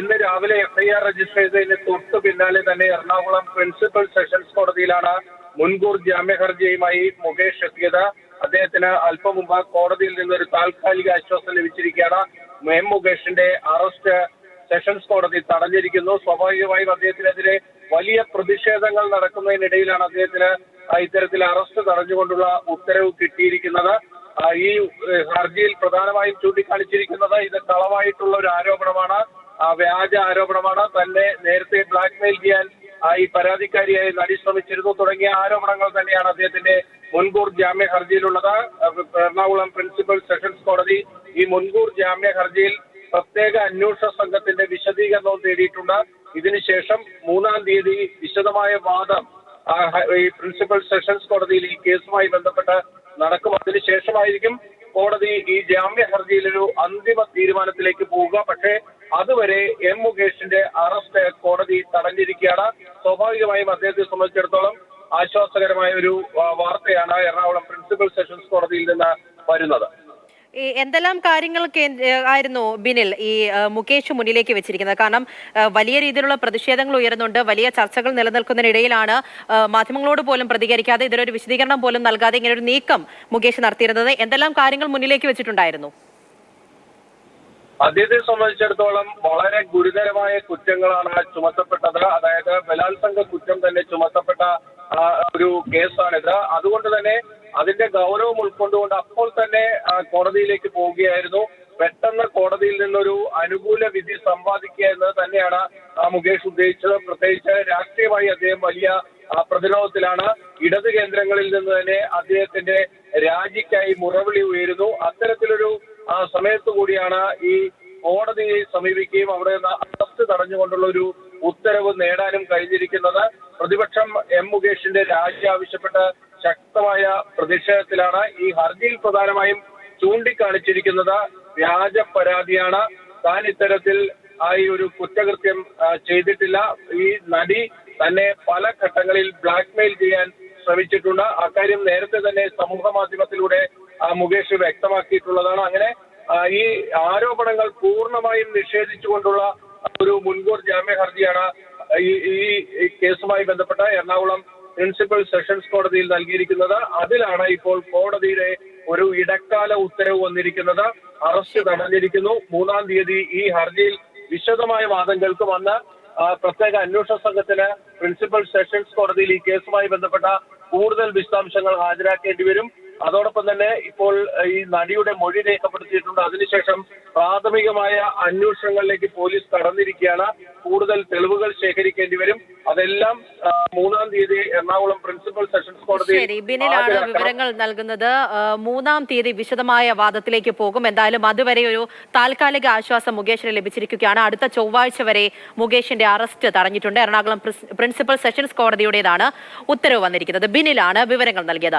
ഇന്ന് രാവിലെ FIR register ചെയ്തതിന് തൊട്ട് പിന്നാലെ തന്നെ എറണാകുളം പ്രിൻസിപ്പൽ സെഷൻസ് കോടതിയിലാണ് മുൻകൂർ ജാമ്യ ഹർജിയുമായി മുകേഷ് എത്തിയത്. അദ്ദേഹത്തിന് അല്പം മുമ്പ് കോടതിയിൽ നിന്ന് ഒരു താൽക്കാലിക ആശ്വാസം ലഭിച്ചിരിക്കുകയാണ്. എം മുകേഷിന്റെ അറസ്റ്റ് സെഷൻസ് കോടതി തടഞ്ഞിരിക്കുന്നു. സ്വാഭാവികമായും അദ്ദേഹത്തിനെതിരെ വലിയ പ്രതിഷേധങ്ങൾ നടക്കുന്നതിനിടയിലാണ് അദ്ദേഹത്തിന് ഇത്തരത്തിൽ അറസ്റ്റ് തടഞ്ഞുകൊണ്ടുള്ള ഉത്തരവ് കിട്ടിയിരിക്കുന്നത്. ഈ ഹർജിയിൽ പ്രധാനമായും ചൂണ്ടിക്കാണിച്ചിരിക്കുന്നത് ഇത് കളവായിട്ടുള്ള ഒരു ആരോപണമാണ്. വ്യാജ ആരോപണമാണ് തന്നെ നേരത്തെ ബ്ലാക്ക്മെയിൽ ചെയ്യാൻ ഈ പരാതിക്കാരിയായി നടി ശ്രമിച്ചിരുന്നു. തുടങ്ങിയ ആരോപണങ്ങൾ തന്നെയാണ് അദ്ദേഹത്തിന്റെ മുൻകൂർ ജാമ്യ ഹർജിയിലുള്ളത്. എറണാകുളം പ്രിൻസിപ്പൽ സെഷൻസ് കോടതി ഈ മുൻകൂർ ജാമ്യ ഹർജിയിൽ പ്രത്യേക അന്വേഷണ സംഘത്തിന്റെ വിശദീകരണവും തേടിയിട്ടുണ്ട്. ഇതിനുശേഷം മൂന്നാം തീയതി വിശദമായ വാദം ഈ പ്രിൻസിപ്പൽ സെഷൻസ് കോടതിയിൽ ഈ കേസുമായി ബന്ധപ്പെട്ട് നടക്കും. അതിനുശേഷമായിരിക്കും കോടതി ഈ ജാമ്യ ഹർജിയിൽ ഒരു അന്തിമ തീരുമാനത്തിലേക്ക് പോവുക. പക്ഷേ അതുവരെ എം മുകേഷിന്റെ അറസ്റ്റ് കോടതി തടഞ്ഞിരിക്കുകയാണ്. സ്വാഭാവികമായും അദ്ദേഹത്തെ സംബന്ധിച്ചിടത്തോളം ആശ്വാസകരമായ ഒരു വാർത്തയാണ് എറണാകുളം പ്രിൻസിപ്പൽ സെഷൻസ് കോടതിയിൽ നിന്ന് വരുന്നത്. എന്തെല്ലാം കാര്യങ്ങൾ ആയിരുന്നു ബിനിൽ ഈ മുകേഷ് മുന്നിലേക്ക് വെച്ചിരിക്കുന്നത്? കാരണം വലിയ രീതിയിലുള്ള പ്രതിഷേധങ്ങൾ ഉയരുന്നുണ്ട്. വലിയ ചർച്ചകൾ നിലനിൽക്കുന്നതിനിടയിലാണ് മാധ്യമങ്ങളോട് പോലും പ്രതികരിക്കാതെ ഇതിനൊരു വിശദീകരണം പോലും നൽകാതെ ഇങ്ങനെ ഒരു നീക്കം മുകേഷ് നടത്തിയിരുന്നത്. എന്തെല്ലാം കാര്യങ്ങൾ മുന്നിലേക്ക് വെച്ചിട്ടുണ്ടായിരുന്നു? അദ്ദേഹത്തെ സംബന്ധിച്ചിടത്തോളം വളരെ ഗുരുതരമായ കുറ്റങ്ങളാണ് ചുമത്തപ്പെട്ടത്. അതായത് ബലാത്സംഗ കുറ്റം തന്നെ ചുമത്തപ്പെട്ട ഒരു കേസാണിത്. അതുകൊണ്ട് തന്നെ അതിന്റെ ഗൗരവം ഉൾക്കൊണ്ടുകൊണ്ട് അപ്പോൾ തന്നെ കോടതിയിലേക്ക് പോവുകയായിരുന്നു. പെട്ടെന്ന് കോടതിയിൽ നിന്നൊരു അനുകൂല വിധി സമ്പാദിക്കുക എന്നത് തന്നെയാണ് മുകേഷ് ഉദ്ദേശിച്ചത്. പ്രത്യേകിച്ച് രാഷ്ട്രീയമായി അദ്ദേഹം വലിയ പ്രതിരോധത്തിലാണ്. ഇടത് കേന്ദ്രങ്ങളിൽ നിന്ന് തന്നെ അദ്ദേഹത്തിന്റെ രാജിക്കായി മുറവിളി ഉയരുന്നു. അത്തരത്തിലൊരു സമയത്ത് കൂടിയാണ് ഈ കോടതിയെ സമീപിക്കുകയും അവിടെ നിന്ന് അറസ്റ്റ് തടഞ്ഞുകൊണ്ടുള്ള ഒരു ഉത്തരവ് നേടാനും കഴിഞ്ഞിരിക്കുന്നത്. പ്രതിപക്ഷം എം മുകേഷിന്റെ രാജി ആവശ്യപ്പെട്ട് ശക്തമായ പ്രതിഷേധത്തിലാണ് ഈ ഹർജിയിൽ പ്രധാനമായും ചൂണ്ടിക്കാണിച്ചിരിക്കുന്നത്. വ്യാജ പരാതിയാണ്. താൻ ഇത്തരത്തിൽ ആയി ഒരു കുറ്റകൃത്യം ചെയ്തിട്ടില്ല. ഈ നടി തന്നെ പല ഘട്ടങ്ങളിൽ ബ്ലാക്ക്മെയിൽ ചെയ്യാൻ ശ്രമിച്ചിട്ടുണ്ട്. അക്കാര്യം നേരത്തെ തന്നെ സമൂഹ മാധ്യമത്തിലൂടെ മുകേഷ് വ്യക്തമാക്കിയിട്ടുള്ളതാണ്. അങ്ങനെ ഈ ആരോപണങ്ങൾ പൂർണമായും നിഷേധിച്ചുകൊണ്ടുള്ള ഒരു മുൻകൂർ ജാമ്യ ഹർജിയാണ് ഈ കേസുമായി ബന്ധപ്പെട്ട എറണാകുളം പ്രിൻസിപ്പൽ സെഷൻസ് കോടതിയിൽ നൽകിയിരിക്കുന്നത്. അതിലാണ് ഇപ്പോൾ കോടതിയുടെ ഒരു ഇടക്കാല ഉത്തരവ് വന്നിരിക്കുന്നത്. അറസ്റ്റ് തടഞ്ഞിരിക്കുന്നു. മൂന്നാം തീയതി ഈ ഹർജിയിൽ വിശദമായ വാദം കേൾക്കും അന്ന് ആ, പ്രത്യേക അന്വേഷണ സംഘത്തിന് പ്രിൻസിപ്പൽ സെഷൻസ് കോടതിയിൽ ഈ കേസുമായി ബന്ധപ്പെട്ട കൂടുതൽ വിശദാംശങ്ങൾ ഹാജരാക്കേണ്ടി വരും. അതോടൊപ്പം തന്നെ ഇപ്പോൾ ഈ നടിയുടെ മൊഴി രേഖപ്പെടുത്തിയിട്ടുണ്ട്. അതിനുശേഷം പ്രാഥമികമായ അന്വേഷണങ്ങളിലേക്ക് പോലീസ് കടന്നിരിക്കുകയാണ്. കൂടുതൽ തെളിവുകൾ ശേഖരിക്കേണ്ടി വരും. അതെല്ലാം മൂന്നാം തീയതി എറണാകുളം പ്രിൻസിപ്പൽ സെഷൻസ് കോടതി ശരി ബിനിലാണ് വിവരങ്ങൾ നൽകുന്നത്. മൂന്നാം തീയതി വിശദമായ വാദത്തിലേക്ക് പോകും. എന്തായാലും അതുവരെ ഒരു താൽക്കാലിക ആശ്വാസം മുകേഷിന് ലഭിച്ചിരിക്കുകയാണ്. അടുത്ത ചൊവ്വാഴ്ച വരെ മുകേഷിന്റെ അറസ്റ്റ് തടഞ്ഞിട്ടുണ്ട്. എറണാകുളം പ്രിൻസിപ്പൽ സെഷൻസ് കോടതിയുടേതാണ് ഉത്തരവ് വന്നിരിക്കുന്നത്. ബിനിലാണ് വിവരങ്ങൾ നൽകിയത്.